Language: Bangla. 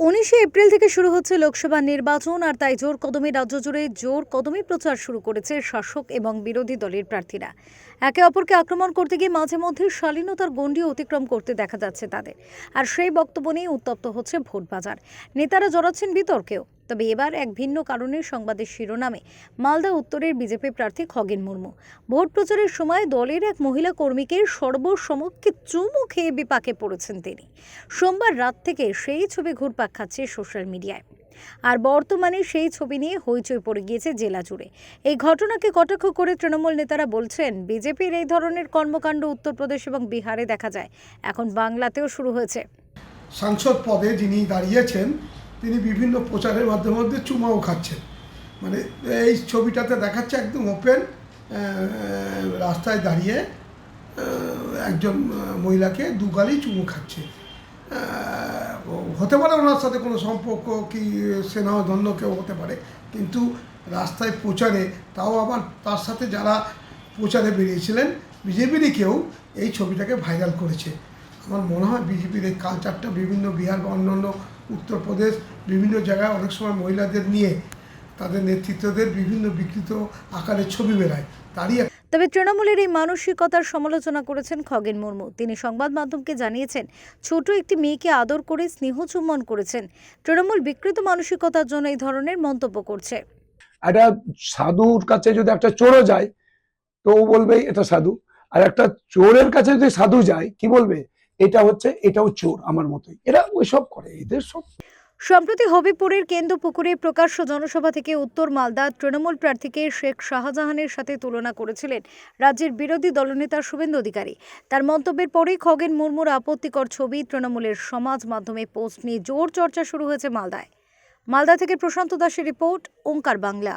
উনিশে এপ্রিল থেকে শুরু হচ্ছে লোকসভা নির্বাচন, আর তাই জোর কদমে রাজ্য জুড়ে জোর কদমে প্রচার শুরু করেছে শাসক এবং বিরোধী দলের প্রার্থীরা। একে অপরকে আক্রমণ করতে গিয়ে মাঝে মধ্যে শালীনতার গণ্ডি অতিক্রম করতে দেখা যাচ্ছে তাদের। আর সেই বক্তব্য নিয়ে উত্তপ্ত হচ্ছে ভোট বাজার নেতারা জড়াচ্ছেন বিতর্কেও। তবে এবার এক ভিন্ন কারণে সংবাদের শিরোনামে মালদা উত্তরের বিজেপি প্রার্থী খগেন মুর্মু। ভোট প্রচারের সময় দলের এক মহিলা কর্মীকে সর্বসমক্ষে চুমু খেয়ে বিপাকে পড়েছেন তিনি। সোমবার রাত থেকে সেই ছবি ঘুরপাক খাচ্ছে সোশ্যাল মিডিয়ায়। আর বর্তমানে সেই ছবি নিয়ে হইচই পড়ে গিয়েছে জেলা জুড়ে। এই ঘটনাকে কটাক্ষ করে তৃণমূল নেতারা বলছেন, বিজেপির এই ধরনের কর্মকাণ্ড উত্তরপ্রদেশ এবং বিহারে দেখা যায়। এখন বাংলাতেও শুরু হয়েছে। সাংসদ পদে যিনি দাঁড়িয়েছেন তিনি বিভিন্ন প্রচারের মাধ্যমে মধ্যে চুমাও খাচ্ছেন। মানে এই ছবিটাতে দেখাচ্ছে একদম ওপেন রাস্তায় দাঁড়িয়ে একজন মহিলাকে দুগালি চুমু খাচ্ছে। হতে পারে ওনার সাথে কোনো সম্পর্ক কি, সেনা ধন্য কেউ হতে পারে, কিন্তু রাস্তায় প্রচারে, তাও আবার তার সাথে যারা প্রচারে বেরিয়েছিলেন, বিজেপিরই কেউ এই ছবিটাকে ভাইরাল করেছে। আমার মনে হয় বিজেপির এই কালচারটা বিভিন্ন বিহার বা অন্যান্য উত্তরপ্রদেশ বিভিন্ন জায়গায় অনেক সময় মহিলাদের নিয়ে তাদের নেতৃত্বদের বিভিন্ন বিকৃত আকারের ছবি বেরায় তারই তবে তৃণমূলের এই মানসিকতার সমালোচনা করেছেন খগেন মুর্মু। তিনি সংবাদ মাধ্যমকে জানিয়েছেন ছোট একটি মেয়েকে আদর করে স্নেহ চুম্বন করেছেন। তৃণমূল বিকৃত মানসিকতার জন্য এই ধরনের মন্তব্য করছে। একটা সাধুর কাছে যদি একটা চোরও যায় তো ও বলবে এটা সাধু। আর একটা চোরের কাছে যদি সাধু যায় কি বলবে? এটা হচ্ছে, এটাও চোর আমার মতোই। এরা ওইসব করে, এদের সব সম্প্রতি হবিপুরের কেন্দ্রপুকুরে প্রকাশ্য জনসভা থেকে উত্তর মালদা তৃণমূল প্রার্থীকে শেখ শাহজাহানের সাথে তুলনা করেছিলেন রাজ্যের বিরোধী দলনেতা শুভেন্দু অধিকারী। তার মন্তব্যের পরেই খগেন মুর্মুর আপত্তিকর ছবি তৃণমূলের সমাজ মাধ্যমে পোস্ট নিয়ে জোর চর্চা শুরু হয়েছে মালদায়। মালদা থেকে প্রশান্ত দাসের রিপোর্ট, ওঙ্কার বাংলা।